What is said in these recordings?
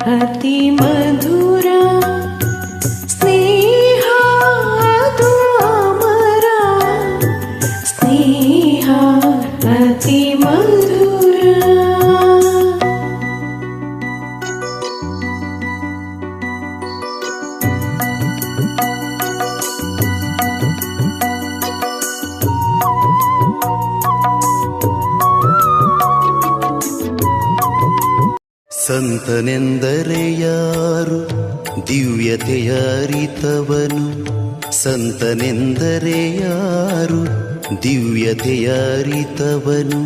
अतिम ಸಂತನೆಂದರೆ ಯಾರು ದಿವ್ಯತೆಯ ಅರಿತವನು ಸಂತನೆಂದರೆ ಯಾರು ದಿವ್ಯತೆಯ ಅರಿತವನು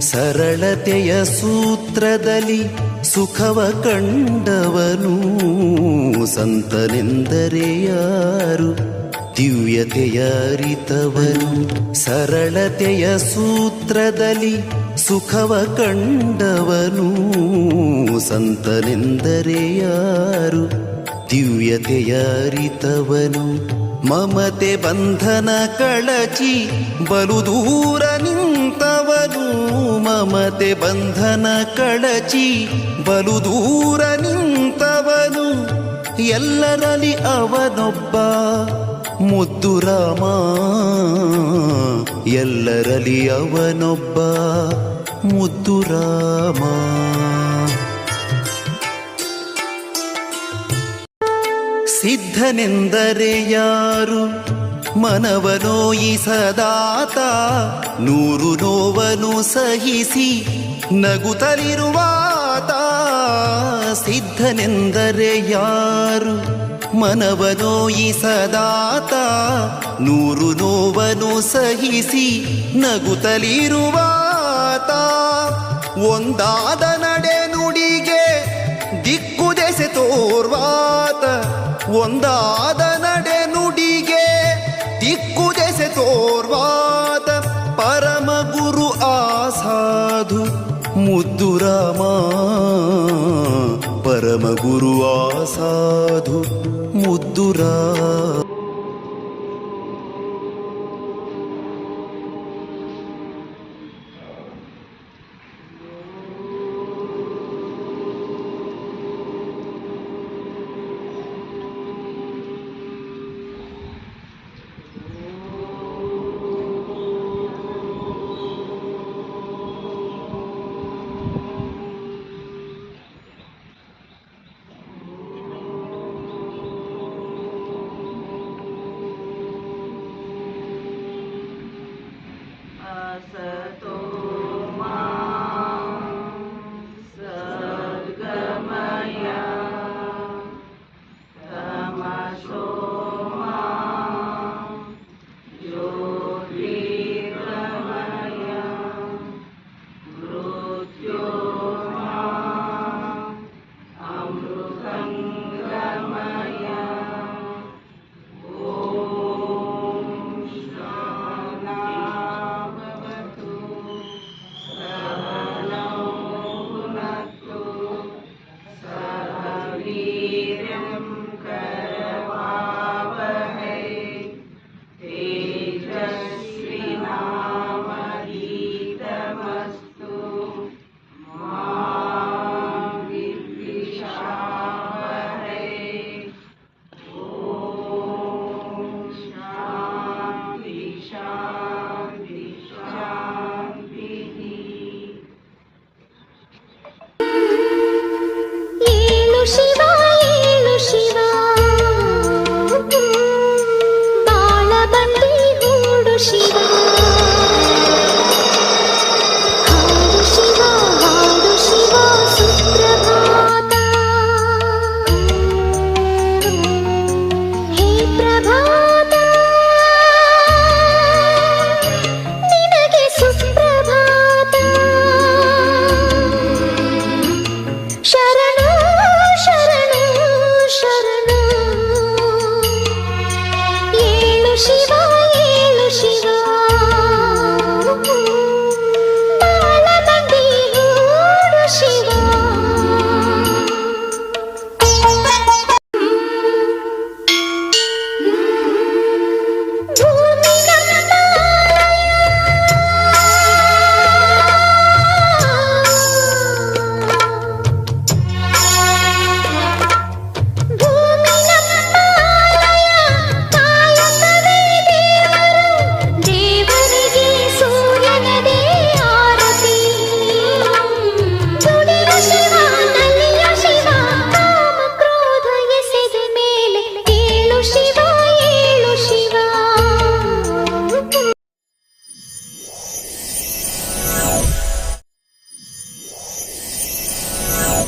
ಸರಳತೆಯ ಸೂತ್ರದಲ್ಲಿ ಸುಖವ ಕಂಡವನು. ಸಂತನೆಂದರೆ ಯಾರು ದಿವ್ಯತೆಯ ಅರಿತವನು ಸರಳತೆಯ ಸೂತ್ರದಲ್ಲಿ ಸುಖವ ಕಂಡವನು ಸಂತನೆಂದರೆ ಯಾರು? ದಿವ್ಯತೆಯ ಅರಿತವನು ಮಮತೆ ಬಂಧನ ಕಳಚಿ ಬಲು ದೂರ ನಿಂತವನು ಮಮತೆ ಬಂಧನ ಕಳಚಿ ಬಲು ದೂರ ನಿಂತವನು ಎಲ್ಲರಲ್ಲಿ ಅವನೊಬ್ಬ ಮುದ್ದು ರಾಮ, ಎಲ್ಲರಲ್ಲಿ ಅವನೊಬ್ಬ ಮುದ್ದು ರಾಮ. ಸಿದ್ಧನೆಂದರೆ ಯಾರು? ಮನವನೋಯಿಸದಾತ ನೂರು ನೋವನು ಸಹಿಸಿ ನಗುತ್ತಲಿರುವಾತ ಸಿದ್ಧನೆಂದರೆ ಯಾರು? ಮನವನೋಯಿಸದಾತ ನೂರು ನೋವನು ಸಹಿಸಿ ನಗುತ್ತಲಿರುವಾತ. ಒಂದಾದ ನಡೆ ನುಡಿಗೆ ದಿಕ್ಕು ದೆಸೆ ತೋರ್ವಾತ. ಒಂದಾದ ನಡೆ ನುಡಿಗೆ ದಿಕ್ಕು ದೆಸೆ ತೋರ್ವಾತ. ಪರಮ ಗುರು ಮುದ್ದು ರಾಮ. ಪರಮ ಗುರು ಆಸಾಧು ಮುದ್ದು